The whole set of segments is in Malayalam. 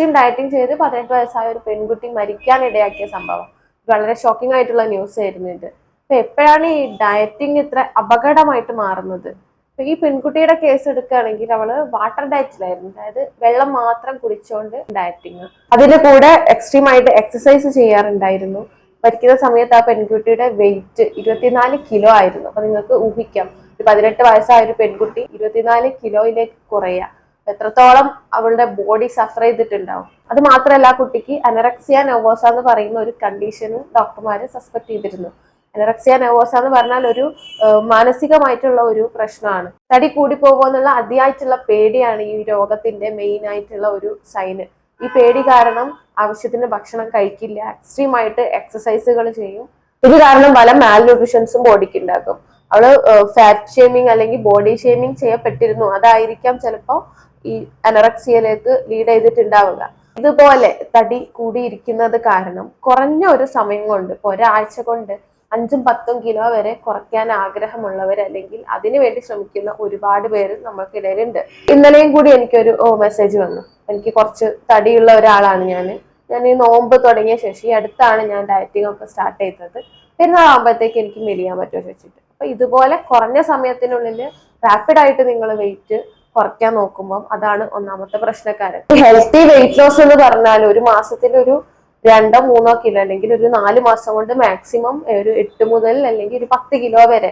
എക്സ്ട്രീം ഡയറ്റിംഗ് ചെയ്ത് പതിനെട്ട് വയസ്സായ ഒരു പെൺകുട്ടി മരിക്കാൻ ഇടയാക്കിയ സംഭവം. വളരെ ഷോക്കിംഗ് ആയിട്ടുള്ള ന്യൂസ് ആയിരുന്നു ഇത്. അപ്പൊ എപ്പോഴാണ് ഈ ഡയറ്റിംഗ് ഇത്ര അപകടമായിട്ട് മാറുന്നത്? അപ്പൊ ഈ പെൺകുട്ടിയുടെ കേസ് എടുക്കുകയാണെങ്കിൽ അവൾ വാട്ടർ ഡയറ്റിലായിരുന്നു അതായത് വെള്ളം മാത്രം കുടിച്ചുകൊണ്ട് ഡയറ്റിങ് അതിന്റെ കൂടെ എക്സ്ട്രീം ആയിട്ട് എക്സസൈസ് ചെയ്യാറുണ്ടായിരുന്നു. മരിക്കുന്ന സമയത്ത് ആ പെൺകുട്ടിയുടെ വെയിറ്റ് ഇരുപത്തിനാല് കിലോ ആയിരുന്നു. അപ്പൊ നിങ്ങൾക്ക് ഊഹിക്കാം. ഒരു പതിനെട്ട് വയസ്സായ ഒരു പെൺകുട്ടി ഇരുപത്തിനാല് കിലോയിലേക്ക് കുറയുക എത്രത്തോളം അവളുടെ ബോഡി സഫർ ചെയ്തിട്ടുണ്ടാവും. അത് മാത്രമല്ല കുട്ടിക്ക് അനറക്സിയ നെവോസ എന്ന് പറയുന്ന ഒരു കണ്ടീഷന് ഡോക്ടർമാര് സസ്പെക്ട് ചെയ്തിരുന്നു. അനറക്സിയ നെവോസ എന്ന് പറഞ്ഞാൽ ഒരു മാനസികമായിട്ടുള്ള ഒരു പ്രശ്നമാണ്. തടി കൂടി പോകുമെന്നുള്ള അതിയായിട്ടുള്ള പേടിയാണ് ഈ രോഗത്തിന്റെ മെയിൻ ആയിട്ടുള്ള ഒരു സൈന് ഈ പേടി കാരണം ആവശ്യത്തിന് ഭക്ഷണം കഴിക്കില്ല. എക്സ്ട്രീം ആയിട്ട് എക്സസൈസുകൾ ചെയ്യും. ഇത് കാരണം പല മാൽ ന്യൂട്രീഷൻസും ബോഡിക്ക് ഉണ്ടാക്കും. അവൾ ഫാറ്റ് ഷേമിങ് അല്ലെങ്കിൽ ബോഡി ഷേമിങ് ചെയ്യപ്പെട്ടിരുന്നു. അതായിരിക്കാം ചിലപ്പോൾ ഈ അനറക്സിയയിലേക്ക് ലീഡ് ചെയ്തിട്ടുണ്ടാവുക. ഇതുപോലെ തടി കൂടിയിരിക്കുന്നത് കാരണം കുറഞ്ഞ ഒരു സമയം കൊണ്ട് ഒരാഴ്ച കൊണ്ട് അഞ്ചും പത്തും കിലോ വരെ കുറയ്ക്കാൻ ആഗ്രഹമുള്ളവർ അല്ലെങ്കിൽ അതിനു വേണ്ടി ശ്രമിക്കുന്ന ഒരുപാട് പേര് നമ്മൾക്കിടയിലുണ്ട്. ഇന്നലെയും കൂടി എനിക്കൊരു മെസ്സേജ് വന്നു. എനിക്ക് കുറച്ച് തടിയുള്ള ഒരാളാണ് ഞാൻ ഞാൻ ഈ നോമ്പ് തുടങ്ങിയ ശേഷം ഈ അടുത്താണ് ഞാൻ ഡയറ്റിംഗ് ഒക്കെ സ്റ്റാർട്ട് ചെയ്തത്. പെരുന്നാളാകുമ്പോഴത്തേക്ക് എനിക്ക് മെലിയാൻ പറ്റുമോ ചോദിച്ചിട്ട്. അപ്പൊ ഇതുപോലെ കുറഞ്ഞ സമയത്തിനുള്ളിൽ റാപ്പിഡ് ആയിട്ട് നിങ്ങൾ വെയിറ്റ് കുറയ്ക്കാൻ നോക്കുമ്പോൾ അതാണ് ഒന്നാമത്തെ പ്രശ്നക്കാരൻ. ഹെൽത്തി വെയിറ്റ് ലോസ് എന്ന് പറഞ്ഞാൽ ഒരു മാസത്തിൽ ഒരു രണ്ടോ മൂന്നോ കിലോ അല്ലെങ്കിൽ ഒരു നാല് മാസം കൊണ്ട് മാക്സിമം ഒരു എട്ട് മുതൽ അല്ലെങ്കിൽ ഒരു പത്ത് കിലോ വരെ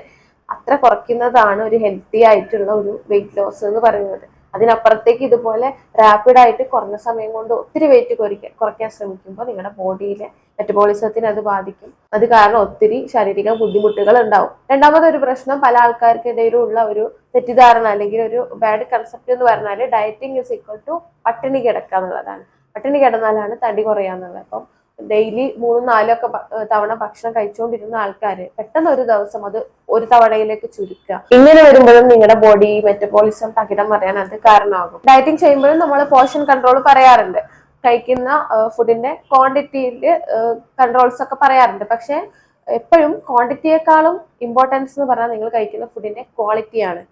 അത്ര കുറയ്ക്കുന്നതാണ് ഒരു ഹെൽത്തി ആയിട്ടുള്ള ഒരു വെയിറ്റ് ലോസ് എന്ന് പറയുന്നത്. അതിനപ്പുറത്തേക്ക് ഇതുപോലെ റാപ്പിഡായിട്ട് കുറഞ്ഞ സമയം കൊണ്ട് ഒത്തിരി വെയിറ്റ് കുറയ്ക്കാൻ കുറയ്ക്കാൻ ശ്രമിക്കുമ്പോൾ നിങ്ങളുടെ ബോഡിയിലെ മെറ്റബോളിസത്തിന് അത് ബാധിക്കും. അത് കാരണം ഒത്തിരി ശാരീരിക ബുദ്ധിമുട്ടുകൾ ഉണ്ടാവും രണ്ടാമതൊരു പ്രശ്നം പല ആൾക്കാർക്കിടയിലുള്ള ഒരു തെറ്റിദ്ധാരണ അല്ലെങ്കിൽ ഒരു ബാഡ് കൺസെപ്റ്റ് എന്ന് പറഞ്ഞാൽ ഡയറ്റിംഗ് ഇസ് ഈക്വൽ ടു പട്ടിണി കിടക്കുക എന്നുള്ളതാണ് പട്ടിണി കിടന്നാലാണ് തടി കുറയാന്നുള്ളത്. അപ്പം ഡെയിലി മൂന്നും നാലും ഒക്കെ തവണ ഭക്ഷണം കഴിച്ചുകൊണ്ടിരുന്ന ആൾക്കാർ പെട്ടെന്ന് ഒരു ദിവസം അത് ഒരു തവണയിലേക്ക് ചുരുക്കുക. ഇങ്ങനെ വരുമ്പോഴും നിങ്ങളുടെ ബോഡി മെറ്റബോളിസം തകിടം പറയാൻ അത് കാരണമാകും. ഡയറ്റിംഗ് ചെയ്യുമ്പോഴും നമ്മൾ പോർഷൻ കൺട്രോൾ പറയാറുണ്ട്. കഴിക്കുന്ന ഫുഡിന്റെ ക്വാണ്ടിറ്റിയിൽ കൺട്രോൾസ് ഒക്കെ പറയാറുണ്ട്. പക്ഷെ എപ്പോഴും ക്വാണ്ടിറ്റിയേക്കാളും ഇമ്പോർട്ടൻസ് എന്ന് പറഞ്ഞാൽ നിങ്ങൾ കഴിക്കുന്ന ഫുഡിന്റെ ക്വാളിറ്റിയാണ്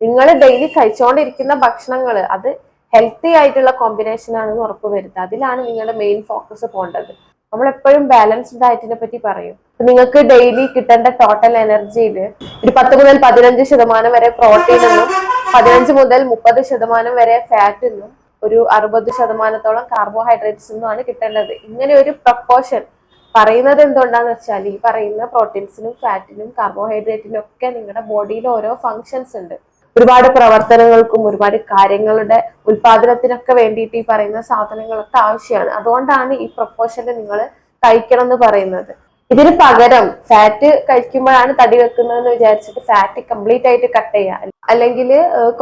നിങ്ങൾ ഡെയിലി കഴിച്ചുകൊണ്ടിരിക്കുന്ന ഭക്ഷണങ്ങൾ അത് ഹെൽത്തി ആയിട്ടുള്ള കോമ്പിനേഷൻ ആണെന്ന് ഉറപ്പ് വരുത്തുക അതിലാണ് നിങ്ങളുടെ മെയിൻ ഫോക്കസ് പോകേണ്ടത്. നമ്മൾ എപ്പോഴും ബാലൻസ്ഡ് ഡയറ്റിനെ പറ്റി പറയും. നിങ്ങൾക്ക് ഡെയിലി കിട്ടേണ്ട ടോട്ടൽ എനർജിയിൽ ഒരു പത്ത് മുതൽ പതിനഞ്ച് ശതമാനം വരെ പ്രോട്ടീൻ എന്നും പതിനഞ്ച് മുതൽ മുപ്പത് ശതമാനം വരെ ഫാറ്റ് എന്നും ഒരു അറുപത് ശതമാനത്തോളം കാർബോഹൈഡ്രേറ്റ്സ് എന്നുമാണ് കിട്ടേണ്ടത്. ഇങ്ങനെ ഒരു പ്രപ്പോർഷൻ പറയുന്നത് എന്തുകൊണ്ടാന്ന് വെച്ചാൽ ഈ പറയുന്ന പ്രോട്ടീൻസിനും ഫാറ്റിനും കാർബോഹൈഡ്രേറ്റിനും ഒക്കെ നിങ്ങളുടെ ബോഡിയിൽ ഓരോ ഫങ്ഷൻസ് ഉണ്ട്. ഒരുപാട് പ്രവർത്തനങ്ങൾക്കും ഒരുപാട് കാര്യങ്ങളുടെ ഉൽപാദനത്തിനൊക്കെ വേണ്ടിയിട്ട് ഈ പറയുന്ന സാധനങ്ങളൊക്കെ ആവശ്യമാണ്. അതുകൊണ്ടാണ് ഈ പ്രപ്പോർഷനിൽ നിങ്ങൾ കഴിക്കണം എന്ന് പറയുന്നത്. ഇതിന് പകരം ഫാറ്റ് കഴിക്കുമ്പോഴാണ് തടി വെക്കുന്നതെന്ന് വിചാരിച്ചിട്ട് ഫാറ്റ് കംപ്ലീറ്റ് ആയിട്ട് കട്ട് ചെയ്യുക. അല്ലെങ്കിൽ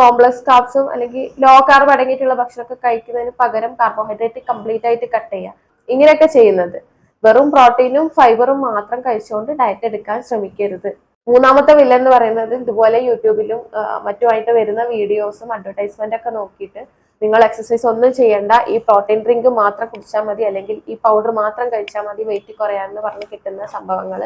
കോംപ്ലക്സ് കാർബ്സും അല്ലെങ്കിൽ ലോ കാർബ് അടങ്ങിയിട്ടുള്ള ഭക്ഷണമൊക്കെ കഴിക്കുന്നതിന് പകരം കാർബോഹൈഡ്രേറ്റ് കംപ്ലീറ്റ് ആയിട്ട് കട്ട് ചെയ്യുക. ഇങ്ങനെയൊക്കെ ചെയ്യുന്നത്. വെറും പ്രോട്ടീനും ഫൈബറും മാത്രം കഴിച്ചുകൊണ്ട് ഡയറ്റ് എടുക്കാൻ ശ്രമിക്കരുത്. മൂന്നാമത്തെ വില്ല എന്ന് പറയുന്നത് ഇതുപോലെ യൂട്യൂബിലും മറ്റുമായിട്ട് വരുന്ന വീഡിയോസും അഡ്വർടൈസ്മെന്റ് ഒക്കെ നോക്കിയിട്ട് നിങ്ങൾ എക്സസൈസ് ഒന്നും ചെയ്യണ്ട. ഈ പ്രോട്ടീൻ ഡ്രിങ്ക് മാത്രം കുടിച്ചാൽ മതി. അല്ലെങ്കിൽ ഈ പൗഡർ മാത്രം കഴിച്ചാൽ മതി. വെയിറ്റ് കുറയാമെന്ന് പറഞ്ഞ് കിട്ടുന്ന സംഭവങ്ങൾ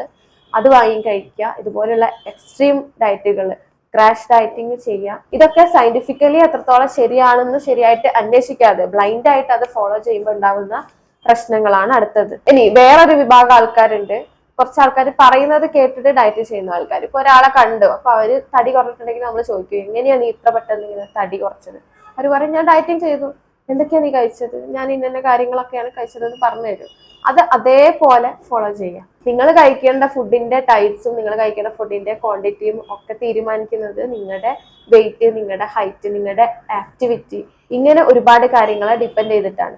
അത് വാങ്ങി കഴിക്കുക. ഇതുപോലുള്ള എക്സ്ട്രീം ഡയറ്റുകൾ ക്രാഷ് ഡയറ്റിംഗ് ചെയ്യുക. ഇതൊക്കെ സയന്റിഫിക്കലി എത്രത്തോളം ശരിയാണെന്ന് ശരിയായിട്ട് അന്വേഷിക്കാതെ ബ്ലൈൻഡ് ആയിട്ട് അത് ഫോളോ ചെയ്യുമ്പോൾ ഉണ്ടാവുന്ന പ്രശ്നങ്ങളാണ് അടുത്തത്. ഇനി വേറൊരു വിഭാഗം ആൾക്കാരുണ്ട്. കുറച്ച് ആൾക്കാർ പറയുന്നത് കേട്ടിട്ട് ഡയറ്റ് ചെയ്യുന്ന ആൾക്കാർ ഇപ്പൊ ഒരാളെ കണ്ടു അപ്പൊ അവർ തടി കുറഞ്ഞിട്ടുണ്ടെങ്കിൽ നമ്മൾ ചോദിക്കും എങ്ങനെയാ നീ ഇത്ര പെട്ടെന്ന് ഇങ്ങനെ തടി കുറച്ചത്? അവർ പറയും ഞാൻ ഡയറ്റിങ് ചെയ്തു. എന്തൊക്കെയാ നീ കഴിച്ചത്? ഞാൻ ഇന്ന കാര്യങ്ങളൊക്കെയാണ് കഴിച്ചതെന്ന് പറഞ്ഞു തരും. അത് അതേപോലെ ഫോളോ ചെയ്യുക. നിങ്ങൾ കഴിക്കേണ്ട ഫുഡിന്റെ ടൈപ്സും നിങ്ങൾ കഴിക്കേണ്ട ഫുഡിന്റെ ക്വാണ്ടിറ്റിയും ഒക്കെ തീരുമാനിക്കുന്നത് നിങ്ങളുടെ വെയിറ്റ് നിങ്ങളുടെ ഹൈറ്റ് നിങ്ങളുടെ ആക്ടിവിറ്റി ഇങ്ങനെ ഒരുപാട് കാര്യങ്ങളെ ഡിപ്പെൻഡ് ചെയ്തിട്ടാണ്.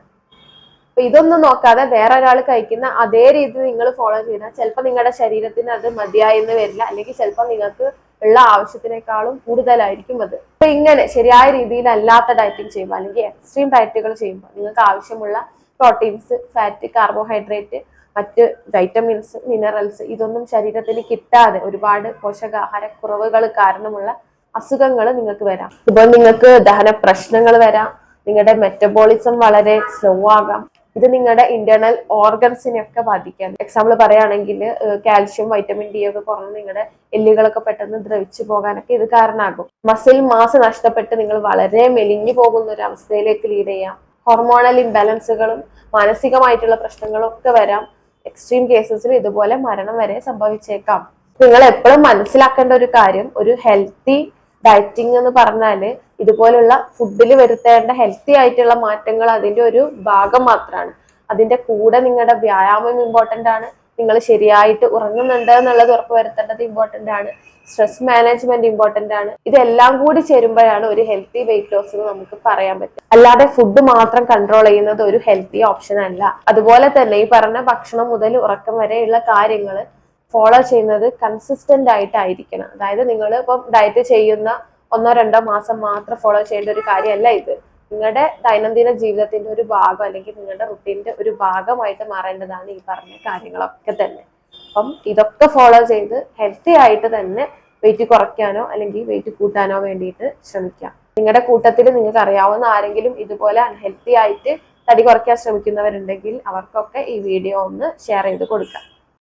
അപ്പൊ ഇതൊന്നും നോക്കാതെ വേറെ ഒരാൾ കഴിക്കുന്ന അതേ രീതി നിങ്ങൾ ഫോളോ ചെയ്താൽ ചിലപ്പോൾ നിങ്ങളുടെ ശരീരത്തിന് അത് മതിയായെന്ന് വരില്ല. അല്ലെങ്കിൽ ചിലപ്പോൾ നിങ്ങൾക്ക് ഉള്ള ആവശ്യത്തിനേക്കാളും കൂടുതലായിരിക്കും അത്. അപ്പൊ ഇങ്ങനെ ശരിയായ രീതിയിൽ അല്ലാത്ത ഡയറ്റിംഗ് ചെയ്യുമ്പോൾ അല്ലെങ്കിൽ എക്സ്ട്രീം ഡയറ്റുകൾ ചെയ്യുമ്പോൾ നിങ്ങൾക്ക് ആവശ്യമുള്ള പ്രോട്ടീൻസ് ഫാറ്റ് കാർബോഹൈഡ്രേറ്റ് മറ്റ് വൈറ്റമിൻസ് മിനറൽസ് ഇതൊന്നും ശരീരത്തിന് കിട്ടാതെ ഒരുപാട് പോഷകാഹാര കുറവുകൾ കാരണമുള്ള അസുഖങ്ങൾ നിങ്ങൾക്ക് വരാം. ഇപ്പോൾ നിങ്ങൾക്ക് ദഹന പ്രശ്നങ്ങൾ വരാം. നിങ്ങളുടെ മെറ്റബോളിസം വളരെ സ്ലോ ആകാം. ഇത് നിങ്ങളുടെ ഇന്റേണൽ ഓർഗൻസിനെയൊക്കെ ബാധിക്കാം എക്സാമ്പിൾ പറയുകയാണെങ്കിൽ കാൽഷ്യം വൈറ്റമിൻ ഡി ഒക്കെ കുറഞ്ഞ് നിങ്ങളുടെ എല്ലുകളൊക്കെ പെട്ടെന്ന് ദ്രവിച്ചു പോകാനൊക്കെ ഇത് കാരണമാകും മസിൽ മാസ് നഷ്ടപ്പെട്ട് നിങ്ങൾ വളരെ മെലിഞ്ഞു പോകുന്ന ഒരു അവസ്ഥയിലേക്ക് ലീഡ് ചെയ്യാം. ഹോർമോണൽ ഇംബാലൻസുകളും മാനസികമായിട്ടുള്ള പ്രശ്നങ്ങളും ഒക്കെ വരാം. എക്സ്ട്രീം കേസസിൽ ഇതുപോലെ മരണം വരെ സംഭവിച്ചേക്കാം. നിങ്ങൾ എപ്പോഴും മനസ്സിലാക്കേണ്ട ഒരു കാര്യം ഒരു ഹെൽത്തി ഡയറ്റിംഗ് എന്ന് പറഞ്ഞാൽ ഇതുപോലുള്ള ഫുഡിൽ വരുത്തേണ്ട ഹെൽത്തി ആയിട്ടുള്ള മാറ്റങ്ങൾ അതിന്റെ ഒരു ഭാഗം മാത്രമാണ് അതിന്റെ കൂടെ നിങ്ങളുടെ വ്യായാമം ഇമ്പോർട്ടന്റ് ആണ്. നിങ്ങൾ ശരിയായിട്ട് ഉറങ്ങുന്നുണ്ട് എന്നുള്ളത് ഉറപ്പുവരുത്തേണ്ടത് ഇമ്പോർട്ടന്റ് ആണ്. സ്ട്രെസ് മാനേജ്മെന്റ് ഇമ്പോർട്ടന്റ് ആണ്. ഇതെല്ലാം കൂടി ചേരുമ്പോഴാണ് ഒരു ഹെൽത്തി വെയിറ്റ് ലോസ് എന്ന് നമുക്ക് പറയാൻ പറ്റും അല്ലാതെ ഫുഡ് മാത്രം കൺട്രോൾ ചെയ്യുന്നത് ഒരു ഹെൽത്തി ഓപ്ഷൻ അല്ല. അതുപോലെ തന്നെ ഈ പറഞ്ഞ ഭക്ഷണം മുതൽ ഉറക്കം വരെയുള്ള കാര്യങ്ങൾ ഫോളോ ചെയ്യുന്നത് കൺസിസ്റ്റന്റ് ആയിട്ടായിരിക്കണം. അതായത് നിങ്ങൾ ഇപ്പം ഡയറ്റ് ചെയ്യുന്ന ഒന്നോ രണ്ടോ മാസം മാത്രം ഫോളോ ചെയ്യേണ്ട ഒരു കാര്യമല്ല ഇത്. നിങ്ങളുടെ ദൈനംദിന ജീവിതത്തിന്റെ ഒരു ഭാഗം അല്ലെങ്കിൽ നിങ്ങളുടെ റുട്ടീന്റെ ഒരു ഭാഗമായിട്ട് മാറേണ്ടതാണ് ഈ പറഞ്ഞ കാര്യങ്ങളൊക്കെ തന്നെ. അപ്പം ഇതൊക്കെ ഫോളോ ചെയ്ത് ഹെൽത്തി ആയിട്ട് തന്നെ വെയിറ്റ് കുറയ്ക്കാനോ അല്ലെങ്കിൽ വെയിറ്റ് കൂട്ടാനോ വേണ്ടിയിട്ട് ശ്രമിക്കാം. നിങ്ങളുടെ കൂട്ടത്തിൽ നിങ്ങൾക്ക് അറിയാവുന്ന ആരെങ്കിലും ഇതുപോലെ അൺഹെൽത്തി ആയിട്ട് തടി കുറയ്ക്കാൻ ശ്രമിക്കുന്നവരുണ്ടെങ്കിൽ അവർക്കൊക്കെ ഈ വീഡിയോ ഒന്ന് ഷെയർ ചെയ്ത് കൊടുക്കാം.